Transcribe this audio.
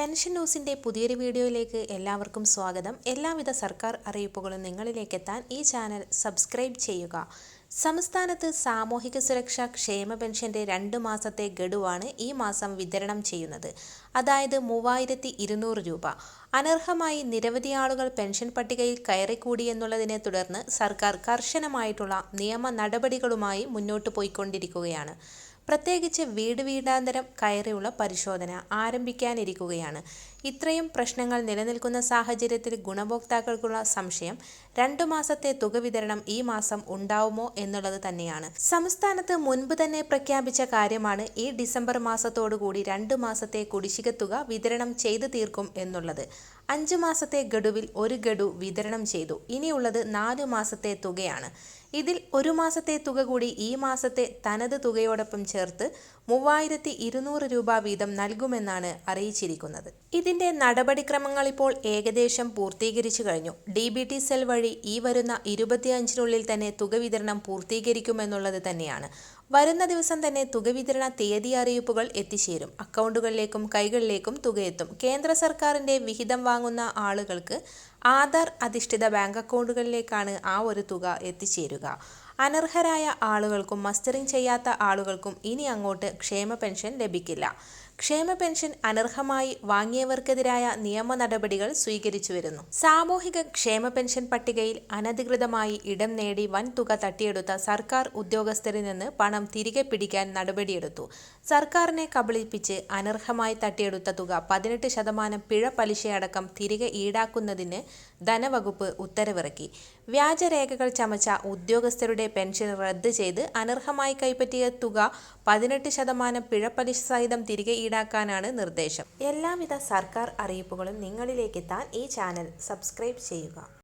Pension ന്യൂസിന്റെ പുതിയൊരു വീഡിയോയിലേക്ക് എല്ലാവർക്കും സ്വാഗതം. എല്ലാവിധ സർക്കാർ അറിയിപ്പുകളും നിങ്ങളിലേക്ക് എത്താൻ ഈ ചാനൽ സബ്സ്ക്രൈബ് ചെയ്യുക. സംസ്ഥാനത്ത് സാമൂഹിക സുരക്ഷാ ക്ഷേമ പെൻഷന്റെ രണ്ട് മാസത്തെ ഗഡുവാണ് ഈ മാസം വിതരണം ചെയ്യുന്നത്. അതായത് മൂവായിരത്തി ഇരുന്നൂറ് രൂപ. അനർഹമായി നിരവധി ആളുകൾ പെൻഷൻ പട്ടികയിൽ കയറിക്കൂടി എന്നുള്ളതിനെ തുടർന്ന് സർക്കാർ കർശനമായിട്ടുള്ള നിയമ നടപടികളുമായി മുന്നോട്ട് പോയിക്കൊണ്ടിരിക്കുകയാണ്. പ്രത്യേകിച്ച് വീട് വീടാന്തരം കയറിയുള്ള പരിശോധന ആരംഭിക്കാനിരിക്കുകയാണ്. ഇത്രയും പ്രശ്നങ്ങൾ നിലനിൽക്കുന്ന സാഹചര്യത്തിൽ ഗുണഭോക്താക്കൾക്കുള്ള സംശയം രണ്ടു മാസത്തെ തുക വിതരണം ഈ മാസം ഉണ്ടാവുമോ എന്നുള്ളത് തന്നെയാണ്. സംസ്ഥാനത്ത് മുൻപ് തന്നെ പ്രഖ്യാപിച്ച കാര്യമാണ് ഈ ഡിസംബർ മാസത്തോടുകൂടി രണ്ടു മാസത്തെ കുടിശ്ശിക തുക വിതരണം ചെയ്തു തീർക്കും എന്നുള്ളത്. അഞ്ച് മാസത്തെ ഗഡുവിൽ ഒരു ഗഡു വിതരണം ചെയ്തു. ഇനിയുള്ളത് നാല് മാസത്തെ തുകയാണ്. ഇതിൽ ഒരു മാസത്തെ തുക കൂടി ഈ മാസത്തെ തനത് തുകയോടൊപ്പം ചേർത്ത് മൂവായിരത്തി രൂപ വീതം നൽകുമെന്നാണ് അറിയിച്ചിരിക്കുന്നത്. ഇതിന്റെ നടപടിക്രമങ്ങൾ ഇപ്പോൾ ഏകദേശം പൂർത്തീകരിച്ചു കഴിഞ്ഞു. ഡി ബി ടി സെൽ വഴി ഈ വരുന്ന ഇരുപത്തിയഞ്ചിനുള്ളിൽ തന്നെ തുക വിതരണം പൂർത്തീകരിക്കുമെന്നുള്ളത് തന്നെയാണ്. വരുന്ന ദിവസം തന്നെ തുക വിതരണ തീയതി അറിയിപ്പുകൾ എത്തിച്ചേരും. അക്കൗണ്ടുകളിലേക്കും കൈകളിലേക്കും തുകയെത്തും കേന്ദ്ര സർക്കാരിന്റെ വിഹിതം വാങ്ങുന്ന ആളുകൾക്ക് ആധാർ അധിഷ്ഠിത ബാങ്ക് അക്കൗണ്ടുകളിലേക്കാണ് ആ ഒരു തുക എത്തിച്ചേരുക. അനർഹരായ ആളുകൾക്കും മസ്റ്ററിംഗ് ചെയ്യാത്ത ആളുകൾക്കും ഇനി അങ്ങോട്ട് ക്ഷേമ പെൻഷൻ ലഭിക്കില്ല. ക്ഷേമ പെൻഷൻ അനർഹമായി വാങ്ങിയവർക്കെതിരായ നിയമ നടപടികൾ സ്വീകരിച്ചു വരുന്നു. സാമൂഹിക ക്ഷേമ പെൻഷൻ പട്ടികയിൽ അനധികൃതമായി ഇടം നേടി വൻ തുക തട്ടിയെടുത്ത സർക്കാർ ഉദ്യോഗസ്ഥരിൽ നിന്ന് പണം തിരികെ പിടിക്കാൻ നടപടിയെടുത്തു. സർക്കാരിനെ കബളിപ്പിച്ച് അനർഹമായി തട്ടിയെടുത്ത തുക പതിനെട്ട് ശതമാനം പിഴ പലിശയടക്കം തിരികെ ഈടാക്കുന്നതിന് ധനവകുപ്പ് ഉത്തരവിറക്കി. വ്യാജരേഖകൾ ചമച്ച ഉദ്യോഗസ്ഥരുടെ പെൻഷൻ റദ്ദ് ചെയ്ത് അനർഹമായി കൈപ്പറ്റിയ തുക പതിനെട്ട് ശതമാനം പിഴപ്പലിശ സഹിതം തിരികെ ഈടാക്കാനാണ് നിർദ്ദേശം. എല്ലാവിധ സർക്കാർ അറിയിപ്പുകളും നിങ്ങളിലേക്കെത്താൻ ഈ ചാനൽ സബ്സ്ക്രൈബ് ചെയ്യുക.